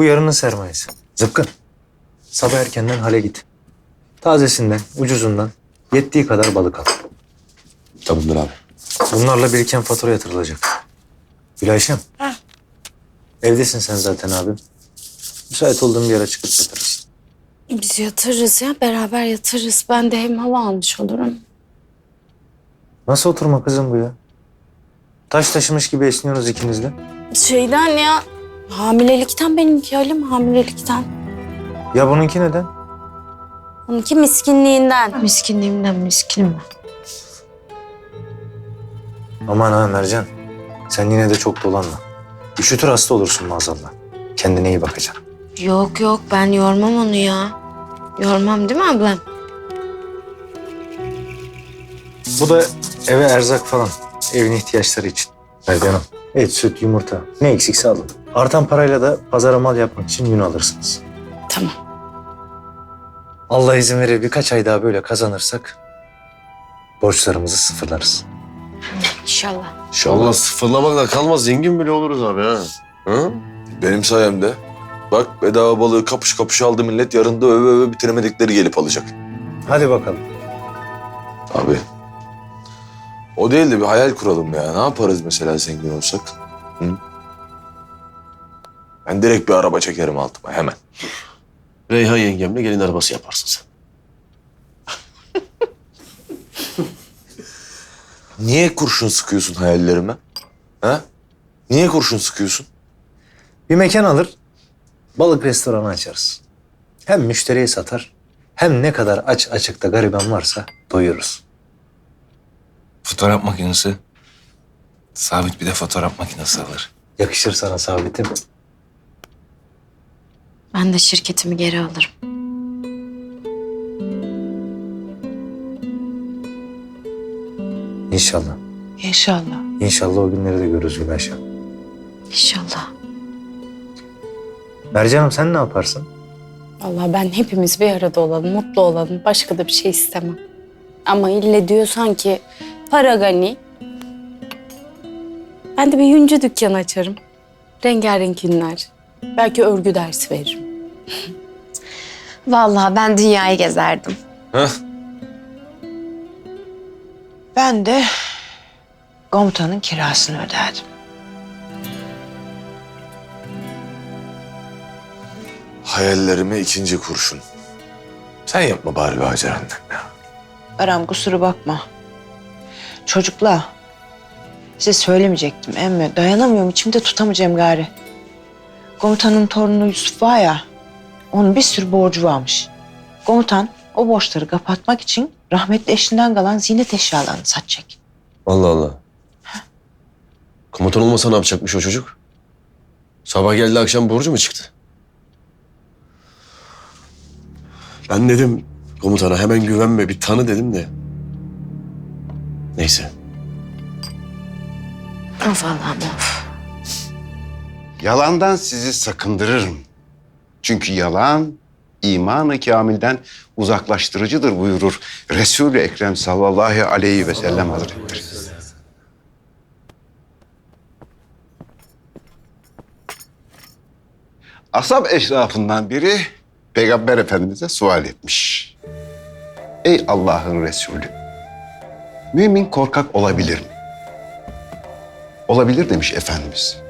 Bu yarının sermayesi. Zıpkın. Sabah erkenden hale git. Tazesinden, ucuzundan yettiği kadar balık al. Tamamdır abi. Bunlarla biriken fatura yatırılacak. Gülayşem. Evdesin sen zaten abim. Müsait olduğum bir yere çıkıp yatırırsın. Biz yatırırız ya beraber yatırırız. Ben de hem hava almış olurum. Nasıl oturma kızım bu ya? Taş taşımış gibi esniyorsunuz ikiniz de. Şeyden ya hamilelikten benimki Halim hamilelikten. Ya bununki neden? Onunki miskinliğinden. Miskinliğimden miskinim ben. Aman ha Mercan. Sen yine de çok dolanma. Üşütür hasta olursun maazallah. Kendine iyi bakacaksın. Yok yok ben yormam onu ya. Yormam değil mi ablam? Bu da eve erzak falan. Evin ihtiyaçları için. Mercan Hanım. Et, süt, yumurta. Ne eksikse alın. Artan parayla da pazara mal yapmak için yün alırsınız. Tamam. Allah izin verir birkaç ay daha böyle kazanırsak borçlarımızı sıfırlarız. İnşallah. İnşallah sıfırlamakla kalmaz. Zengin bile oluruz abi ha. Hı? Benim sayemde. Bak bedava balığı kapış kapış aldı millet. Yarın da öve öve bitiremedikleri gelip alacak. Hadi bakalım. Abi. O değil de bir hayal kuralım ya. Ne yaparız mesela zengin olsak? Hı? Ben direkt bir araba çekerim altıma hemen. Reyhan yengemle gelin arabası yaparsın sen. Niye kurşun sıkıyorsun hayallerime? Ha? Niye kurşun sıkıyorsun? Bir mekan alır, balık restoranı açarız. Hem müşteriye satar, hem ne kadar aç açıkta gariban varsa doyururuz. Fotoğraf makinesi. Sabit bir de fotoğraf makinesi alır. Yakışır sana sabitim. Ben de şirketimi geri alırım. İnşallah. İnşallah. İnşallah o günleri de görürüz Gülayşem. İnşallah. Mercan'ım sen ne yaparsın? Vallahi ben hepimiz bir arada olalım, mutlu olalım. Başka da bir şey istemem. Ama ille diyorsan ki para gani. Ben de bir yüncü dükkanı açarım. Rengarenk yünler. Belki örgü dersi veririm. Vallahi ben dünyayı gezerdim. Ben de komutanın kirasını öderdim. Hayallerime ikinci kurşun. Sen yapma bari be Hacer ya. Aram kusura bakma. Çocukla size söylemeyecektim emmi. Dayanamıyorum içimde tutamayacağım gari. Komutanın torunu Yusuf var ya. Onun bir sürü borcu varmış. Komutan o borçları kapatmak için rahmetli eşinden kalan ziynet eşyalarını satacak. Allah Allah. Komutan olmasa ne yapacakmış o çocuk? Sabah geldi akşam borcu mu çıktı? Ben dedim komutana hemen güvenme bir tanı dedim de. Neyse. Of Allah'ım of. Yalandan sizi sakındırırım. Çünkü yalan imanı kamilden uzaklaştırıcıdır buyurur Resul-i Ekrem sallallahu aleyhi ve sellem hazretleri. Asap eşrafından biri Peygamber Efendimiz'e sual etmiş. Ey Allah'ın Resulü, mümin korkak olabilir mi? Olabilir demiş Efendimiz.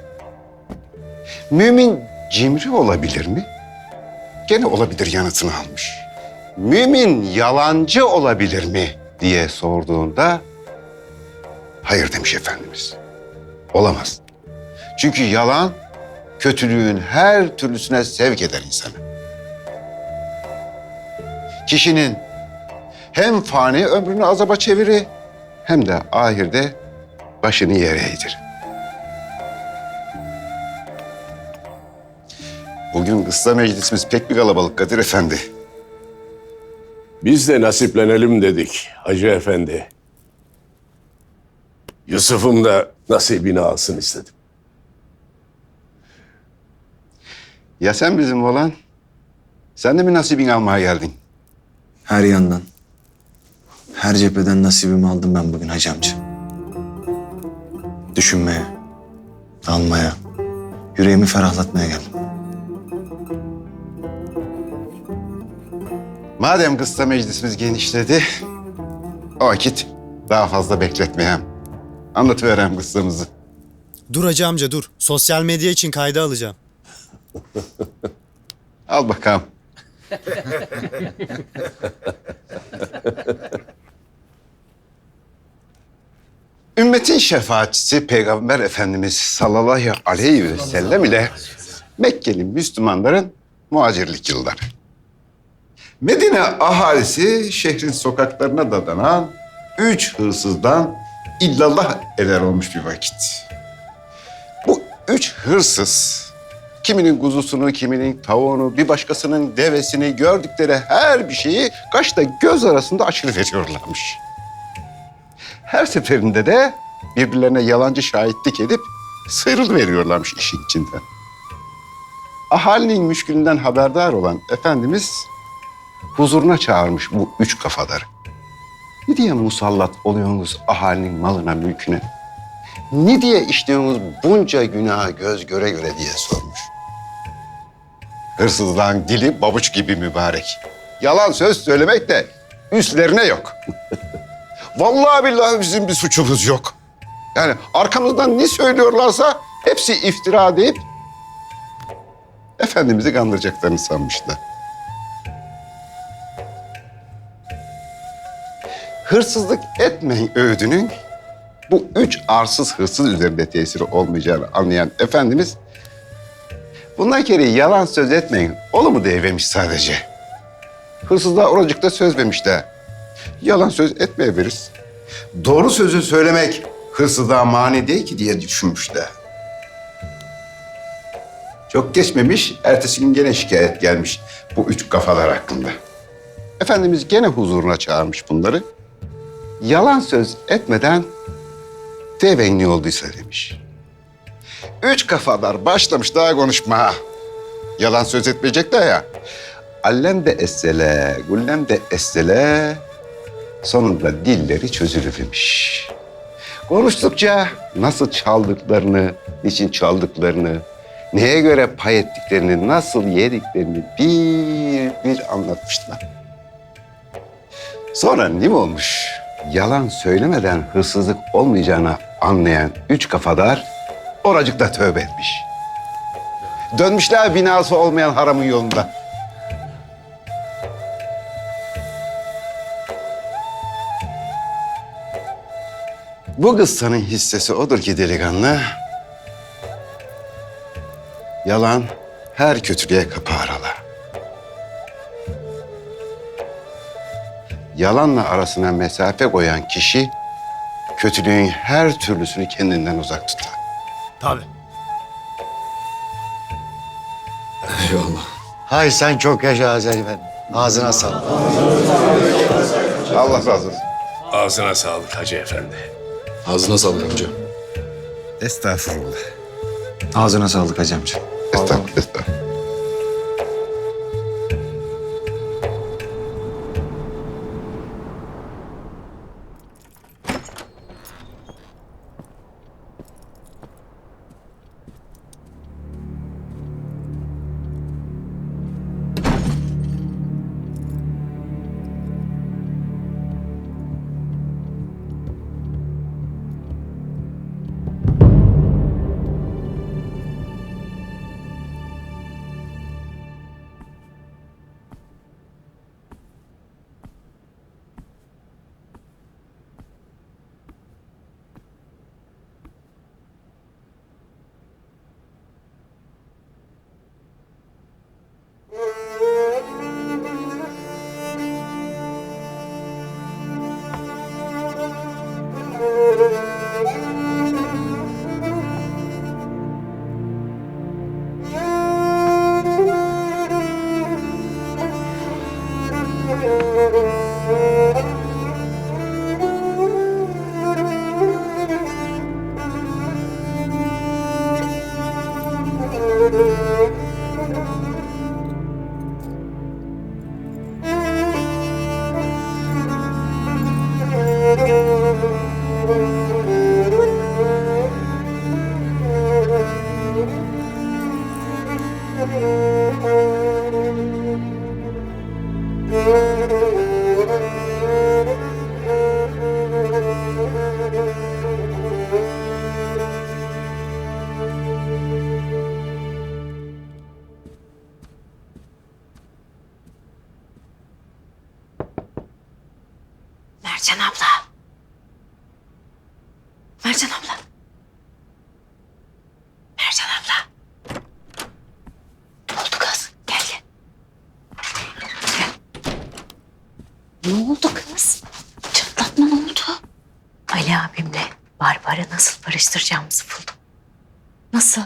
Mümin cimri olabilir mi? Gene olabilir yanıtını almış. Mümin yalancı olabilir mi diye sorduğunda hayır demiş Efendimiz. Olamaz. Çünkü yalan kötülüğün her türlüsüne sevk eder insanı. Kişinin hem fani ömrünü azaba çevirir hem de ahirde başını yere eğdirir. Bugün kıssa meclisimiz pek bir kalabalık Kadir Efendi. Biz de nasiplenelim dedik Hacı Efendi. Yusuf'um da nasibini alsın istedim. Ya sen bizim olan? Sen de mi nasibini almaya geldin? Her yandan. Her cepheden nasibimi aldım ben bugün hacı amca. Düşünmeye, almaya, yüreğimi ferahlatmaya geldim. Madem kıssa meclisimiz genişledi, o vakit daha fazla bekletmeyem. Anlatıverem kıssamızı. Dur hacı amca dur. Sosyal medya için kayda alacağım. Al bakalım. Ümmetin şefaatçisi Peygamber Efendimiz sallallahu aleyhi ve sellem ile Mekkeli Müslümanların muhacirlik yılları. Medine ahalisi şehrin sokaklarına dadanan üç hırsızdan illallah eder olmuş bir vakit. Bu üç hırsız kiminin kuzusunu, kiminin tavuğunu, bir başkasının devesini gördükleri her bir şeyi kaşla göz arasında aşırı veriyorlarmış. Her seferinde de birbirlerine yalancı şahitlik edip sıyrıl veriyorlarmış işin içinden. Ahalinin müşkülünden haberdar olan Efendimiz huzuruna çağırmış bu üç kafaları. Ne diye musallat oluyorsunuz ahalinin malına, mülküne? Ne diye işliyorsunuz bunca günaha göz göre göre diye sormuş. Hırsızlığın dili babuç gibi mübarek. Yalan söz söylemek de üstlerine yok. Vallahi billahi bizim bir suçumuz yok. Yani arkamızdan ne söylüyorlarsa hepsi iftira deyip Efendimiz'i kandıracaklarını sanmışlar. Hırsızlık etmeyin öğüdünün bu üç arsız hırsız üzerinde tesiri olmayacağını anlayan Efendimiz bundan kere yalan söz etmeyin olur mu deyivermiş sadece. Hırsızlığa oracıkta söz vermişler. Yalan söz etmeye veririz. Doğru sözü söylemek hırsızlığa mani değil ki diye düşünmüşler. Çok geçmemiş, ertesi gün gene şikayet gelmiş bu üç kafalar hakkında. Efendimiz gene huzuruna çağırmış bunları. Yalan söz etmeden deveyin ne olduysa demiş. Üç kafalar başlamış daha konuşma. Yalan söz etmeyecekler ya. Allem de essele, gullem de essele. Sonunda dilleri çözülüvermiş. Konuştukça nasıl çaldıklarını, niçin çaldıklarını, neye göre pay ettiklerini, nasıl yediklerini bir bir anlatmışlar. Sonra ne olmuş? Yalan söylemeden hırsızlık olmayacağını anlayan üç kafadar oracıkta tövbe etmiş. Dönmüşler binası olmayan haramın yolunda. Bu kıssanın hissesi odur ki delikanlı, yalan her kötülüğe kapı arala. Yalanla arasına mesafe koyan kişi, kötülüğün her türlüsünü kendinden uzak tutar. Tabii. Hay sen çok yaşa Azeri ben. Ağzına sağlık. Allah razı olsun. Ağzına sağlık Hacı Efendi. Ağzına sağlık amca. Estağfurullah. Ağzına sağlık hacı amca. Estağfurullah. estağfurullah. Müzik Ne oldu kız? Çatlatma ne oldu? Ali abimle Barbar'ı nasıl barıştıracağımızı buldum. Nasıl?